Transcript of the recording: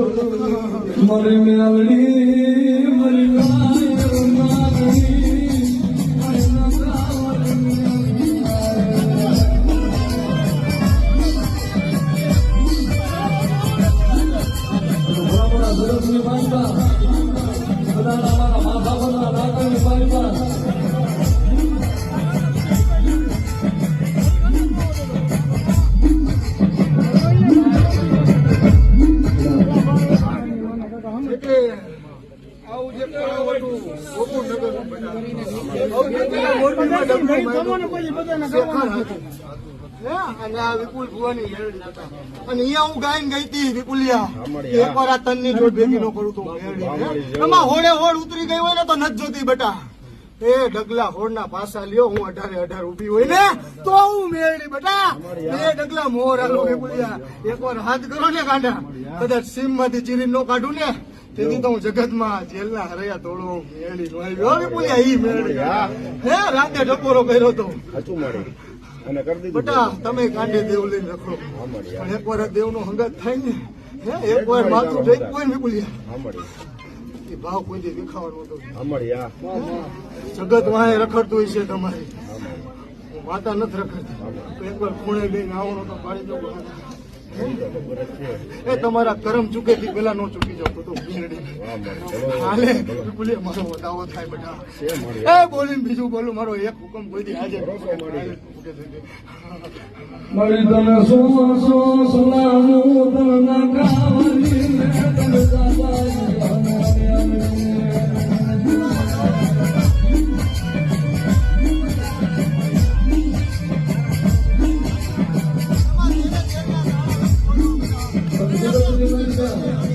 મારી મેલડી મારી માગણી મારી માથા પરના નાગરની ડબલું માર્યું. શેખાર હતું. હે? અને આ વિપુલ ભુવાની હેરડી હતા. અને અહીંયા હું ગાયન ગઈ હતી વિપુલિયા. એક વાર આ તનની જોડ ભેગી નો કરું તું? એમાં હોડે હોડ ઉતરી ગઈ હોય ને તો નથી જોતી બેટા. એ ડગલા હોડના પાસા લ્યો હું અઢારે અઢાર ઊભી હોય ને તો હું મેળડી બેટા. બે ડગલા મોર આલો વિપુલિયા. એક વાર હાથ કરો ને કાંડા કદાચ સીમમાંથી ચીરી નો કાઢું ને. તેથી તો હું જગતમાં જેલના હરૈયા તોડું મેળી નો આવ્યો ઈ મેળી હે. રાતે ટપોરો કર્યો તો. સાચું મળી અને કરી દીધું બેટા તમે કાંડે દેવ લઈને રખડો. પણ એક વાર દેવ નો હંગાત થાય ને હે એક વાર માથું જઈ કોઈ ને હા ભાવ કોઈ દી દેખાવાનો હતો. હા મળી હા. જગત વાહે રખડતું હોય છે તમારી માતા નથી રખડતી. તો એકવાર ખૂણે ગઈને આવવાનો તો પાડી દઉં એ તમારા કરમ ચૂકે થી પેલા નો ચૂકી જાવ તો હાલે બોલે મારો વધાવો થાય બધા. એ બોલીને બીજું બોલું મારો એક હુકમ કોઈ દી આજે મળી તને શું શું Brasil.